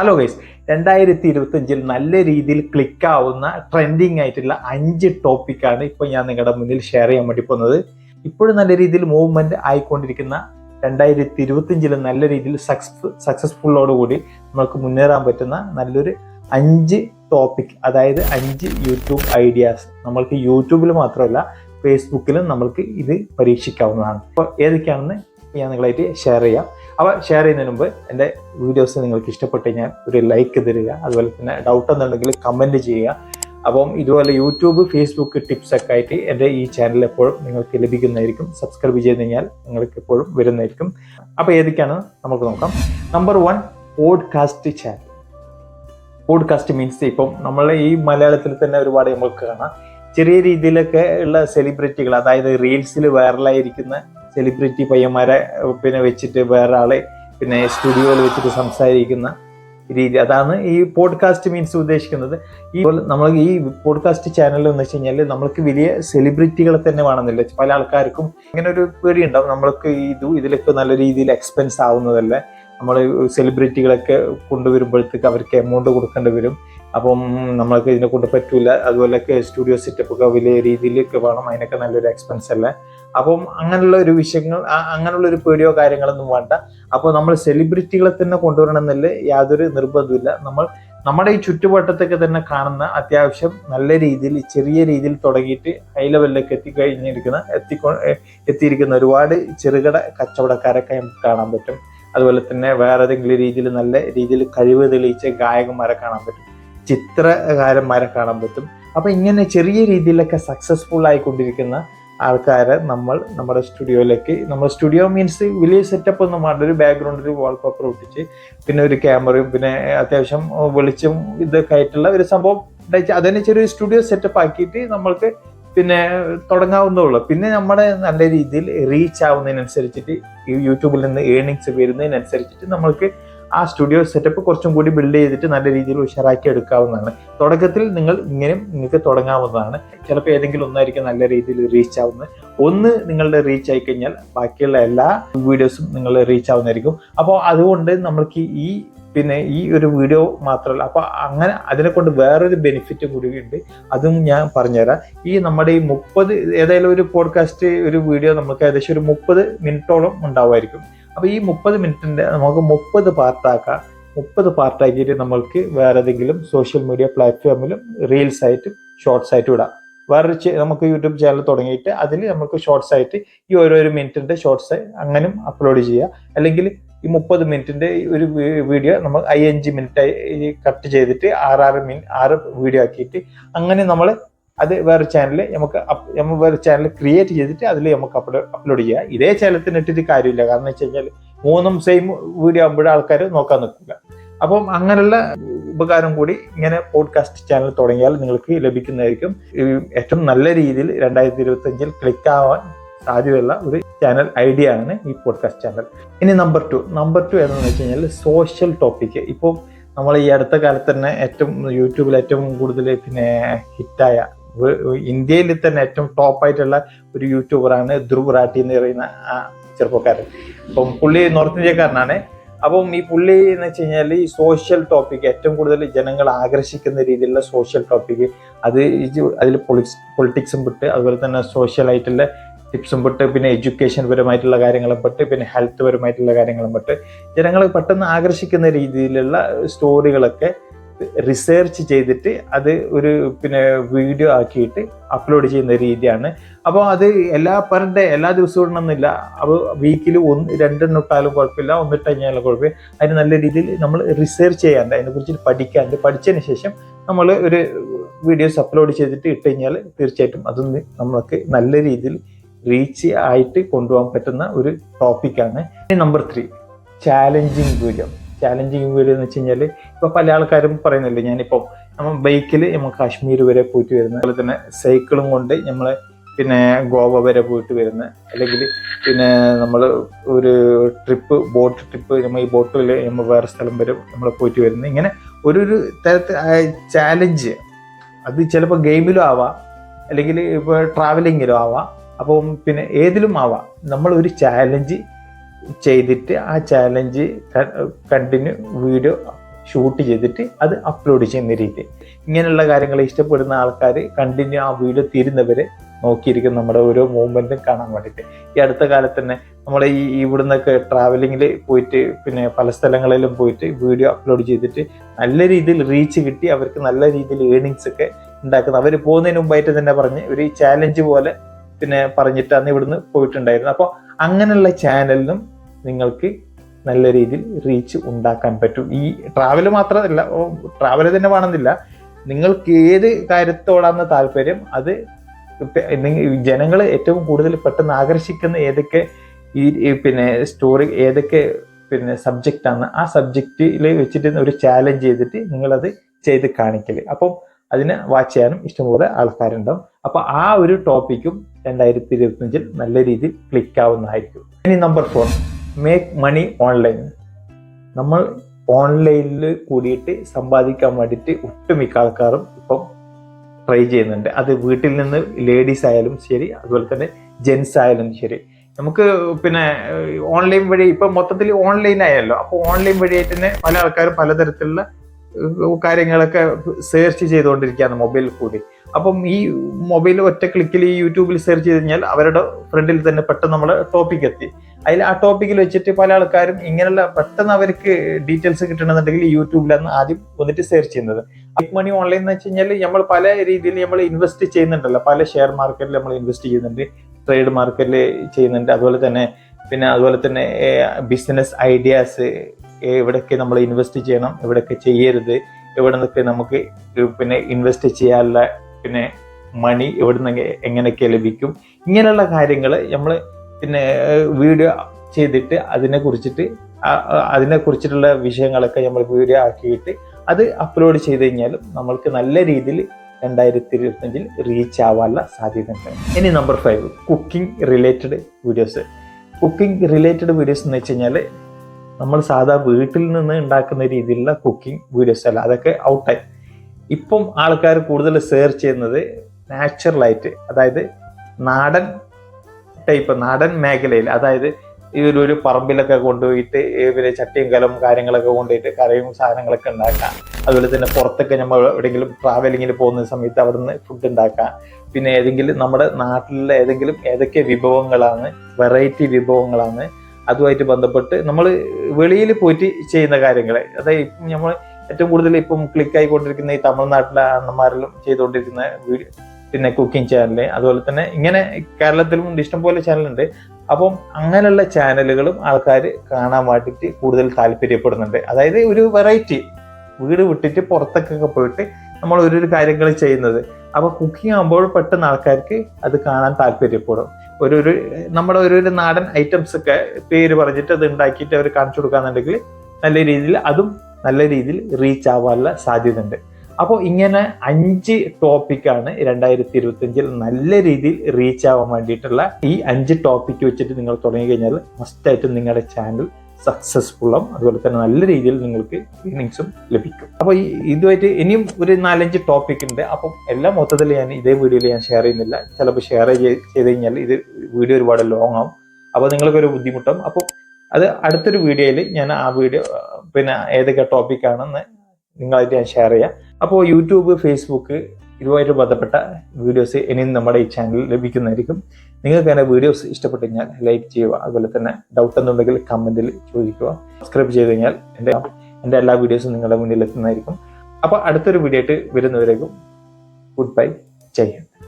Hello guys രണ്ടായിരത്തി ഇരുപത്തഞ്ചിൽ നല്ല രീതിയിൽ ക്ലിക്ക് ആവുന്ന ട്രെൻഡിങ് ആയിട്ടുള്ള അഞ്ച് ടോപ്പിക്കാണ് ഇപ്പോൾ ഞാൻ നിങ്ങളുടെ മുന്നിൽ ഷെയർ ചെയ്യാൻ വേണ്ടി പോകുന്നത്. ഇപ്പോഴും നല്ല രീതിയിൽ മൂവ്മെന്റ് ആയിക്കൊണ്ടിരിക്കുന്ന രണ്ടായിരത്തി ഇരുപത്തഞ്ചിൽ നല്ല രീതിയിൽ സക്സസ് സക്സസ്ഫുള്ളോടുകൂടി നമുക്ക് മുന്നേറാൻ പറ്റുന്ന നല്ലൊരു അഞ്ച് ടോപ്പിക് അതായത് അഞ്ച് യൂട്യൂബ് ഐഡിയാസ് നമ്മൾക്ക് യൂട്യൂബിൽ മാത്രമല്ല ഫേസ്ബുക്കിലും നമ്മൾക്ക് ഇത് പരീക്ഷിക്കാവുന്നതാണ്. അപ്പോൾ ഏതൊക്കെയാണെന്ന് ഞാൻ നിങ്ങളായിട്ട് ഷെയർ ചെയ്യാം. അപ്പോൾ ഷെയർ ചെയ്യുന്നതിന് മുമ്പ് എന്റെ വീഡിയോസ് നിങ്ങൾക്ക് ഇഷ്ടപ്പെട്ട് കഴിഞ്ഞാൽ ഒരു ലൈക്ക് തരിക അതുപോലെ തന്നെ ഡൗട്ട് എന്നുണ്ടെങ്കിൽ കമന്റ് ചെയ്യുക. അപ്പം ഇതുപോലെ യൂട്യൂബ് ഫേസ്ബുക്ക് ടിപ്സ് ഒക്കെ ആയിട്ട് എന്റെ ഈ ചാനൽ എപ്പോഴും നിങ്ങൾക്ക് ലഭിക്കുന്നതായിരിക്കും. സബ്സ്ക്രൈബ് ചെയ്ത് കഴിഞ്ഞാൽ നിങ്ങൾക്ക് എപ്പോഴും വരുന്നതായിരിക്കും. അപ്പോൾ ഏതൊക്കെയാണ്? നമുക്ക് നോക്കാം. Number one podcast channel podcast means ഇപ്പം നമ്മളെ ഈ മലയാളത്തിൽ തന്നെ ഒരുപാട് നമുക്ക് കാണാം. ചെറിയ രീതിയിലൊക്കെ ഉള്ള സെലിബ്രിറ്റികൾ അതായത് റീൽസിൽ വൈറലായിരിക്കുന്ന സെലിബ്രിറ്റി പയ്യന്മാരെ പിന്നെ വെച്ചിട്ട് വേറെ ആളെ പിന്നെ സ്റ്റുഡിയോയിൽ വെച്ചിട്ട് സംസാരിക്കുന്ന രീതി. അതാണ് ഈ പോഡ്കാസ്റ്റ് മീൻസ് ഉദ്ദേശിക്കുന്നത്. ഈ നമ്മൾ ഈ പോഡ്കാസ്റ്റ് ചാനൽ എന്ന് വെച്ച് കഴിഞ്ഞാൽ നമ്മൾക്ക് വലിയ സെലിബ്രിറ്റികളെ തന്നെ വേണമെന്നില്ല. പല ആൾക്കാർക്കും ഇങ്ങനെ ഒരു പേടി ഉണ്ടാവും. നമ്മൾക്ക് ഇത് ഇതിലൊക്കെ നല്ല രീതിയിൽ എക്സ്പെൻസ് ആവുന്നതല്ല. നമ്മൾ സെലിബ്രിറ്റികളൊക്കെ കൊണ്ടുവരുമ്പോഴത്തേക്ക് അവർക്ക് എമൗണ്ട് കൊടുക്കേണ്ടി വരും. അപ്പം നമ്മൾക്ക് ഇതിനെ കൊണ്ട് പറ്റൂല. അതുപോലെയൊക്കെ സ്റ്റുഡിയോ സെറ്റപ്പ് ഒക്കെ വലിയ രീതിയിലൊക്കെ വേണം. അതിനൊക്കെ നല്ലൊരു എക്സ്പെൻസ് അല്ലേ. അപ്പം അങ്ങനെയുള്ള ഒരു വിഷയങ്ങൾ അങ്ങനെയുള്ള ഒരു പേടിയോ കാര്യങ്ങളൊന്നും വേണ്ട. അപ്പോൾ നമ്മൾ സെലിബ്രിറ്റികളെ തന്നെ കൊണ്ടുവരണം എന്നല്ല യാതൊരു നിർബന്ധമില്ല നമ്മൾ നമ്മുടെ ഈ ചുറ്റുവട്ടത്തൊക്കെ തന്നെ കാണുന്ന അത്യാവശ്യം നല്ല രീതിയിൽ ചെറിയ രീതിയിൽ തുടങ്ങിയിട്ട് ഹൈ ലെവലിലേക്ക് എത്തിക്കഴിഞ്ഞിരിക്കുന്ന എത്തിക്കൊ എത്തിയിരിക്കുന്ന ഒരുപാട് ചെറുകിട കച്ചവടക്കാരൊക്കെ നമുക്ക് കാണാൻ പറ്റും. അതുപോലെ തന്നെ വേറെ ഏതെങ്കിലും രീതിയിൽ നല്ല രീതിയിൽ കഴിവ് തെളിയിച്ച ഗായകന്മാരെ കാണാൻ പറ്റും. ചിത്രകാരന്മാരെ കാണാൻ പറ്റും. അപ്പൊ ഇങ്ങനെ ചെറിയ രീതിയിലൊക്കെ സക്സസ്ഫുൾ ആയിക്കൊണ്ടിരിക്കുന്ന ആൾക്കാരെ നമ്മൾ നമ്മുടെ സ്റ്റുഡിയോയിലേക്ക് നമ്മൾ സ്റ്റുഡിയോ മീൻസ് വലിയ സെറ്റപ്പ് ഒന്നും വേണ്ട ഒരു ബാക്ക്ഗ്രൗണ്ടിൽ വാൾപേപ്പർ ഒട്ടിച്ച് പിന്നെ ഒരു ക്യാമറയും പിന്നെ അത്യാവശ്യം വെളിച്ചം ഇതൊക്കെ ആയിട്ടുള്ള ഒരു സംഭവം അതിനെ ചെറിയൊരു സ്റ്റുഡിയോ സെറ്റപ്പ് ആക്കിയിട്ട് നമ്മൾക്ക് പിന്നെ തുടങ്ങാവുന്നേ ഉള്ളൂ പിന്നെ നമ്മുടെ നല്ല രീതിയിൽ റീച്ച് ആവുന്നതിനനുസരിച്ചിട്ട് യൂട്യൂബിൽ നിന്ന് ഏണിങ്സ് വരുന്നതിനനുസരിച്ചിട്ട് നമ്മൾക്ക് ആ സ്റ്റുഡിയോ സെറ്റപ്പ് കുറച്ചും കൂടി ബിൽഡ് ചെയ്തിട്ട് നല്ല രീതിയിൽ ഉഷാറാക്കി എടുക്കാവുന്നതാണ്. തുടക്കത്തിൽ നിങ്ങൾ ഇങ്ങനെ നിങ്ങൾക്ക് തുടങ്ങാവുന്നതാണ്. ചിലപ്പോൾ ഏതെങ്കിലും ഒന്നായിരിക്കും നല്ല രീതിയിൽ റീച്ച് ആവുന്നത്. ഒന്ന് നിങ്ങളുടെ റീച്ച് ആയി കഴിഞ്ഞാൽ ബാക്കിയുള്ള എല്ലാ വീഡിയോസും നിങ്ങൾ റീച്ച് ആവുന്നതായിരിക്കും. അപ്പോൾ അതുകൊണ്ട് നമ്മൾക്ക് ഈ പിന്നെ ഈ ഒരു വീഡിയോ മാത്രമല്ല അപ്പോൾ അങ്ങനെ അതിനെ കൊണ്ട് വേറൊരു ബെനിഫിറ്റ് കൂടി ഉണ്ട്. അതും ഞാൻ പറഞ്ഞുതരാം. ഈ നമ്മുടെ ഈ മുപ്പത് ഏതായാലും ഒരു പോഡ്കാസ്റ്റ് ഒരു വീഡിയോ നമുക്ക് ഏകദേശം ഒരു മുപ്പത് മിനിറ്റോളം ഉണ്ടാവുമായിരിക്കും. അപ്പൊ ഈ മുപ്പത് മിനിറ്റിന്റെ നമുക്ക് മുപ്പത് പാർട്ടാക്കാം മുപ്പത് പാർട്ടാക്കിയിട്ട് നമ്മൾക്ക് വേറെ ഏതെങ്കിലും സോഷ്യൽ മീഡിയ പ്ലാറ്റ്ഫോമിലും റീൽസ് ആയിട്ടും ഷോർട്സ് ആയിട്ടും ഇടാം. വേറൊരു നമുക്ക് യൂട്യൂബ് ചാനൽ തുടങ്ങിയിട്ട് അതിൽ നമുക്ക് ഷോർട്സ് ആയിട്ട് ഈ ഓരോരോ മിനിറ്റിന്റെ ഷോർട്സ് അങ്ങനെയും അപ്ലോഡ് ചെയ്യുക അല്ലെങ്കിൽ ഈ മുപ്പത് മിനിറ്റിന്റെ ഒരു വീഡിയോ നമ്മൾ അയ്യഞ്ച് മിനിറ്റ് കട്ട് ചെയ്തിട്ട് ആറാറ് മിനിറ്റ് ആറ് വീഡിയോ ആക്കിയിട്ട് അങ്ങനെ നമ്മൾ അത് വേറെ ചാനൽ നമുക്ക് നമ്മൾ വേറെ ചാനൽ ക്രിയേറ്റ് ചെയ്തിട്ട് അതിൽ നമുക്ക് അപ്ലോഡ് അപ്ലോഡ് ചെയ്യുക ഇതേ ചാനലത്തിന് ഇട്ടിട്ട് കാര്യമില്ല. കാരണം വെച്ച് കഴിഞ്ഞാൽ മൂന്നും സെയിം വീഡിയോ ആകുമ്പോഴും ആൾക്കാർ നോക്കാൻ നിൽക്കില്ല. അപ്പം അങ്ങനെയുള്ള ഉപകാരം കൂടി ഇങ്ങനെ പോഡ്കാസ്റ്റ് ചാനൽ തുടങ്ങിയാൽ നിങ്ങൾക്ക് ലഭിക്കുന്നതായിരിക്കും. ഏറ്റവും നല്ല രീതിയിൽ രണ്ടായിരത്തി ഇരുപത്തഞ്ചിൽ ക്ലിക്ക് ആവാൻ സാധ്യതയുള്ള ഒരു ചാനൽ ഐഡിയ ആണ് ഈ പോഡ്കാസ്റ്റ് ചാനൽ ഇനി നമ്പർ ടു നമ്പർ ടു എന്താണെന്ന് വെച്ച് കഴിഞ്ഞാൽ സോഷ്യൽ ടോപ്പിക് ഇപ്പോൾ നമ്മൾ ഈ അടുത്ത കാലത്ത് തന്നെ ഏറ്റവും യൂട്യൂബിൽ ഏറ്റവും കൂടുതൽ പിന്നെ ഹിറ്റായ ഇന്ത്യയിൽ തന്നെ ഏറ്റവും ടോപ്പായിട്ടുള്ള ഒരു യൂട്യൂബറാണ് ധ്രുവ് റാട്ടി എന്ന് പറയുന്ന ആ ചെറുപ്പക്കാരൻ. അപ്പം പുള്ളി നോർത്ത് ഇന്ത്യക്കാരനാണ് അപ്പം ഈ പുള്ളി എന്ന് വെച്ച് കഴിഞ്ഞാൽ ഈ സോഷ്യൽ ടോപ്പിക് ഏറ്റവും കൂടുതൽ ജനങ്ങൾ ആകർഷിക്കുന്ന രീതിയിലുള്ള സോഷ്യൽ ടോപ്പിക് അത് അതിൽ പൊളിക്സ് പൊളിറ്റിക്സും പെട്ട് അതുപോലെ തന്നെ സോഷ്യലായിട്ടുള്ള ടിപ്സും പെട്ട് പിന്നെ എഡ്യൂക്കേഷൻ പരമായിട്ടുള്ള കാര്യങ്ങളും പെട്ട് പിന്നെ ഹെൽത്ത് പരമായിട്ടുള്ള കാര്യങ്ങളും പെട്ട് ജനങ്ങൾ പെട്ടെന്ന് ആകർഷിക്കുന്ന രീതിയിലുള്ള സ്റ്റോറികളൊക്കെ റിസർച്ച് ചെയ്തിട്ട് അത് ഒരു പിന്നെ വീഡിയോ ആക്കിയിട്ട് അപ്ലോഡ് ചെയ്യുന്ന രീതിയാണ്. അപ്പോൾ അത് എല്ലാ പെർ ഡേ എല്ലാ ദിവസവും ഇടണമെന്നില്ല. അപ്പോൾ വീക്കിൽ ഒന്ന് രണ്ടെണ്ണം ഇട്ടാലും കുഴപ്പമില്ല. ഒന്നിട്ട് കഴിഞ്ഞാലും കുഴപ്പമില്ല. അതിന് നല്ല രീതിയിൽ നമ്മൾ റിസർച്ച് ചെയ്യാണ്ട് അതിനെക്കുറിച്ച് പഠിക്കാണ്ട് പഠിച്ചതിന് ശേഷം നമ്മൾ ഒരു വീഡിയോസ് അപ്ലോഡ് ചെയ്തിട്ട് ഇട്ട് കഴിഞ്ഞാൽ തീർച്ചയായിട്ടും അതൊന്ന് നമുക്ക് നല്ല രീതിയിൽ റീച്ച് ആയിട്ട് കൊണ്ടുപോകാൻ പറ്റുന്ന ഒരു ടോപ്പിക്കാണ് number three challenging video challenging video എന്ന് വെച്ച് കഴിഞ്ഞാൽ ഇപ്പൊ പല ആൾക്കാരും പറയുന്നില്ലേ ഞാനിപ്പോൾ നമ്മൾ ബൈക്കിൽ നമ്മൾ കാശ്മീർ വരെ പോയിട്ട് വരുന്ന അതുപോലെ തന്നെ സൈക്കിളും കൊണ്ട് നമ്മൾ പിന്നെ ഗോവ വരെ പോയിട്ട് വരുന്ന അല്ലെങ്കിൽ പിന്നെ നമ്മൾ ഒരു ട്രിപ്പ് ബോട്ട് ട്രിപ്പ് നമ്മൾ ഈ ബോട്ടിൽ നമ്മൾ വേറെ സ്ഥലം വരെ നമ്മൾ പോയിട്ട് വരുന്നത് ഇങ്ങനെ ഒരു ഒരു തരത്തിൽ ചാലഞ്ച് അത് ചിലപ്പോൾ ഗെയിമിലും ആവാം. അല്ലെങ്കിൽ ഇപ്പോൾ ട്രാവലിങ്ങിലും ആവാം. അപ്പം പിന്നെ ഏതിലും ആവാം. നമ്മൾ ഒരു ചാലഞ്ച് ചെയ്തിട്ട് ആ ചാലഞ്ച് കണ്ടിന്യൂ വീഡിയോ ഷൂട്ട് ചെയ്തിട്ട് അത് അപ്ലോഡ് ചെയ്യുന്ന രീതി. ഇങ്ങനെയുള്ള കാര്യങ്ങൾ ഇഷ്ടപ്പെടുന്ന ആൾക്കാർ കണ്ടിന്യൂ ആ വീഡിയോ തീരുന്നവരെ നോക്കിയിരിക്കും നമ്മുടെ ഓരോ മൂവ്മെന്റും കാണാൻ വേണ്ടിയിട്ട്. ഈ അടുത്ത കാലത്ത് തന്നെ നമ്മളെ ഈ ഇവിടുന്നൊക്കെ ട്രാവലിങ്ങിൽ പോയിട്ട് പിന്നെ പല സ്ഥലങ്ങളിലും പോയിട്ട് വീഡിയോ അപ്ലോഡ് ചെയ്തിട്ട് നല്ല രീതിയിൽ റീച്ച് കിട്ടി അവർക്ക് നല്ല രീതിയിൽ ഏണിങ്സ് ഒക്കെ ഉണ്ടാക്കുന്നത് അവർ പോകുന്നതിന് മുമ്പായിട്ട് തന്നെ പറഞ്ഞ് ഒരു ചാലഞ്ച് പോലെ പിന്നെ പറഞ്ഞിട്ട് അന്ന് ഇവിടുന്ന് പോയിട്ടുണ്ടായിരുന്നു. അപ്പോൾ അങ്ങനെയുള്ള ചാനലിനും നിങ്ങൾക്ക് നല്ല രീതിയിൽ റീച്ച് ഉണ്ടാക്കാൻ പറ്റും. ഈ ട്രാവൽ മാത്രമല്ല ട്രാവൽ തന്നെ വേണമെന്നില്ല. നിങ്ങൾക്ക് ഏത് കാര്യത്തോടാണ് താല്പര്യം? അത് ജനങ്ങൾ ഏറ്റവും കൂടുതൽ പെട്ടെന്ന് ആകർഷിക്കുന്ന ഏതൊക്കെ ഈ പിന്നെ സ്റ്റോറി ഏതൊക്കെ പിന്നെ സബ്ജക്റ്റാണ് ആ സബ്ജക്റ്റിൽ വെച്ചിട്ട് ഒരു ചാലഞ്ച് ചെയ്തിട്ട് നിങ്ങളത് ചെയ്ത് കാണിക്കൽ. അപ്പം അതിനെ വാച്ച് ചെയ്യാനും ഇഷ്ടംപോലെ ആൾക്കാരുണ്ടാവും. അപ്പൊ ആ ഒരു ടോപ്പിക്കും രണ്ടായിരത്തി ഇരുപത്തിയഞ്ചിൽ നല്ല രീതിയിൽ ക്ലിക്ക് ആവുന്നതായിരിക്കും. ഇനി number four make money online നമ്മൾ ഓൺലൈനിൽ കൂടിയിട്ട് സമ്പാദിക്കാൻ വേണ്ടിയിട്ട് ഒട്ടുമിക്ക ആൾക്കാരും ഇപ്പം ട്രൈ ചെയ്യുന്നുണ്ട്. അത് വീട്ടിൽ നിന്ന് ലേഡീസ് ആയാലും ശരി അതുപോലെ തന്നെ ജെൻസ് ആയാലും ശരി. നമുക്ക് പിന്നെ ഓൺലൈൻ വഴി ഇപ്പം മൊത്തത്തിൽ ഓൺലൈൻ ആയല്ലോ. അപ്പോൾ ഓൺലൈൻ വഴിയായിട്ട് തന്നെ പല ആൾക്കാരും പലതരത്തിലുള്ള കാര്യങ്ങളൊക്കെ സെർച്ച് ചെയ്തുകൊണ്ടിരിക്കുകയാണ് മൊബൈൽ കൂടി. അപ്പം ഈ മൊബൈൽ ഒറ്റ ക്ലിക്കിൽ ഈ യൂട്യൂബിൽ സെർച്ച് ചെയ്ത് കഴിഞ്ഞാൽ അവരുടെ ഫ്രണ്ടിൽ തന്നെ പെട്ടെന്ന് നമ്മൾ ടോപ്പിക് എത്തി. അതിൽ ആ ടോപ്പിക്കിൽ വെച്ചിട്ട് പല ആൾക്കാരും ഇങ്ങനെയുള്ള പെട്ടെന്ന് അവർക്ക് ഡീറ്റെയിൽസ് കിട്ടണമെന്നുണ്ടെങ്കിൽ യൂട്യൂബിലാണ് ആദ്യം വന്നിട്ട് സെർച്ച് ചെയ്യുന്നത്. ബിഗ് മണി ഓൺലൈൻ എന്ന് വെച്ച് കഴിഞ്ഞാൽ നമ്മൾ പല രീതിയിൽ നമ്മൾ ഇൻവെസ്റ്റ് ചെയ്യുന്നുണ്ടല്ലോ. പല ഷെയർ മാർക്കറ്റിൽ നമ്മൾ ഇൻവെസ്റ്റ് ചെയ്യുന്നുണ്ട്. ട്രേഡ് മാർക്കറ്റിൽ ചെയ്യുന്നുണ്ട്. അതുപോലെ തന്നെ പിന്നെ അതുപോലെ തന്നെ ബിസിനസ് ഐഡിയാസ് എവിടെയൊക്കെ നമ്മൾ ഇൻവെസ്റ്റ് ചെയ്യണം എവിടെയൊക്കെ ചെയ്യരുത് എവിടെ നിന്നൊക്കെ നമുക്ക് പിന്നെ ഇൻവെസ്റ്റ് ചെയ്യാനുള്ള പിന്നെ മണി എവിടെ നിന്ന് എങ്ങനെയൊക്കെ ലഭിക്കും ഇങ്ങനെയുള്ള കാര്യങ്ങൾ നമ്മൾ പിന്നെ വീഡിയോ ചെയ്തിട്ട് അതിനെ കുറിച്ചിട്ട് അതിനെ കുറിച്ചിട്ടുള്ള വിഷയങ്ങളൊക്കെ നമ്മൾ വീഡിയോ ആക്കിയിട്ട് അത് അപ്ലോഡ് ചെയ്ത് കഴിഞ്ഞാലും നമ്മൾക്ക് നല്ല രീതിയിൽ രണ്ടായിരത്തി ഇരുപത്തഞ്ചിൽ റീച്ച് ആവാനുള്ള സാധ്യത ഉണ്ട് ഇനി number five cooking related videos cooking related videos എന്ന് വെച്ച് കഴിഞ്ഞാൽ നമ്മൾ സാധാ വീട്ടിൽ നിന്ന് ഉണ്ടാക്കുന്ന രീതിയിലുള്ള കുക്കിംഗ് വീഡിയോസ് അല്ല അതൊക്കെ ഔട്ടായി ഇപ്പം ആൾക്കാർ കൂടുതൽ സെർച്ച് ചെയ്യുന്നത് നാച്ചുറലായിട്ട് അതായത് നാടൻ ടൈപ്പ് നാടൻ മേഖലയിൽ അതായത് ഈ ഒരു ഒരു പറമ്പിലൊക്കെ കൊണ്ടുപോയിട്ട് ഇവർ ചട്ടിയും കലം കാര്യങ്ങളൊക്കെ കൊണ്ടുപോയിട്ട് കറിയും സാധനങ്ങളൊക്കെ ഉണ്ടാക്കാം അതുപോലെ തന്നെ പുറത്തൊക്കെ നമ്മൾ എവിടെയെങ്കിലും ട്രാവലിങ്ങിൽ പോകുന്ന സമയത്ത് അവിടുന്ന് ഫുഡ് ഉണ്ടാക്കാം പിന്നെ ഏതെങ്കിലും നമ്മുടെ നാട്ടിലുള്ള ഏതെങ്കിലും ഏതൊക്കെ വിഭവങ്ങളാണ് വെറൈറ്റി വിഭവങ്ങളാണ് അതുമായിട്ട് ബന്ധപ്പെട്ട് നമ്മൾ വെളിയിൽ പോയിട്ട് ചെയ്യുന്ന കാര്യങ്ങളെ. അതായത് നമ്മൾ ഏറ്റവും കൂടുതൽ ഇപ്പം ക്ലിക്ക് ആയിക്കൊണ്ടിരിക്കുന്ന ഈ തമിഴ്നാട്ടിലെ അണ്ണന്മാരിലും ചെയ്തുകൊണ്ടിരിക്കുന്ന പിന്നെ കുക്കിംഗ് ചാനൽ അതുപോലെ തന്നെ ഇങ്ങനെ കേരളത്തിലും ഇഷ്ടംപോലെ ചാനലുണ്ട് അപ്പം അങ്ങനെയുള്ള ചാനലുകളും ആൾക്കാർ കാണാൻ വേണ്ടിയിട്ട് കൂടുതൽ താല്പര്യപ്പെടുന്നുണ്ട്. അതായത് ഒരു വെറൈറ്റി വീട് വിട്ടിട്ട് പുറത്തേക്കൊക്കെ പോയിട്ട് നമ്മൾ ഒരു കാര്യങ്ങൾ ചെയ്യുന്നത്. അപ്പോൾ കുക്കിംഗ് ആകുമ്പോൾ പെട്ടെന്ന് ആൾക്കാർക്ക് അത് കാണാൻ താല്പര്യപ്പെടും. ഒരു ഒരു നമ്മുടെ ഒരു ഒരു നാടൻ ഐറ്റംസ് ഒക്കെ പേര് പറഞ്ഞിട്ട് അത് ഉണ്ടാക്കിയിട്ട് അവർ കാണിച്ചു കൊടുക്കാന്നുണ്ടെങ്കിൽ നല്ല രീതിയിൽ അതും നല്ല രീതിയിൽ റീച്ച് ആവാനുള്ള സാധ്യത ഉണ്ട് അപ്പോൾ ഇങ്ങനെ അഞ്ച് ടോപ്പിക്കാണ് രണ്ടായിരത്തി ഇരുപത്തി അഞ്ചിൽ നല്ല രീതിയിൽ റീച്ച് ആവാൻ വേണ്ടിയിട്ടുള്ള ഈ അഞ്ച് ടോപ്പിക്ക് വെച്ചിട്ട് നിങ്ങൾ തുടങ്ങി കഴിഞ്ഞാൽ മസ്റ്റായിട്ടും നിങ്ങളുടെ ചാനൽ സക്സസ്ഫുള്ളും അതുപോലെ തന്നെ നല്ല രീതിയിൽ നിങ്ങൾക്ക് ഏണിങ്സും ലഭിക്കും. അപ്പോൾ ഇതുമായിട്ട് ഇനിയും ഒരു നാലഞ്ച് ടോപ്പിക് ഉണ്ട്. അപ്പം എല്ലാം മൊത്തത്തിൽ ഞാൻ ഇതേ വീഡിയോയിൽ ഞാൻ ഷെയർ ചെയ്യുന്നില്ല. ചിലപ്പോൾ ഷെയർ ചെയ്ത് കഴിഞ്ഞാൽ ഇത് വീഡിയോ ഒരുപാട് ലോങ് ആവും. അപ്പോൾ നിങ്ങൾക്കൊരു ബുദ്ധിമുട്ടാവും. അപ്പോൾ അത് അടുത്തൊരു വീഡിയോയിൽ ഞാൻ ആ വീഡിയോ പിന്നെ ഏതൊക്കെ ടോപ്പിക്കാണെന്ന് നിങ്ങളായിട്ട് ഞാൻ ഷെയർ ചെയ്യാം. അപ്പോൾ യൂട്യൂബ് ഫേസ്ബുക്ക് ഇതുമായിട്ട് ബന്ധപ്പെട്ട വീഡിയോസ് ഇനിയും നമ്മുടെ ഈ ചാനലിൽ ലഭിക്കുന്നതായിരിക്കും. നിങ്ങൾക്ക് തന്നെ വീഡിയോസ് ഇഷ്ടപ്പെട്ടു കഴിഞ്ഞാൽ ലൈക്ക് ചെയ്യുക അതുപോലെ തന്നെ ഡൗട്ട് എന്നുണ്ടെങ്കിൽ കമന്റിൽ ചോദിക്കുക. സബ്സ്ക്രൈബ് ചെയ്ത് കഴിഞ്ഞാൽ എന്റെ എന്റെ എല്ലാ വീഡിയോസും നിങ്ങളുടെ മുന്നിൽ എത്തുന്നതായിരിക്കും. അപ്പോൾ അടുത്തൊരു വീഡിയോ ആയിട്ട് വരുന്നവരേക്കും ഗുഡ് ബൈ ഹിന്ദ്.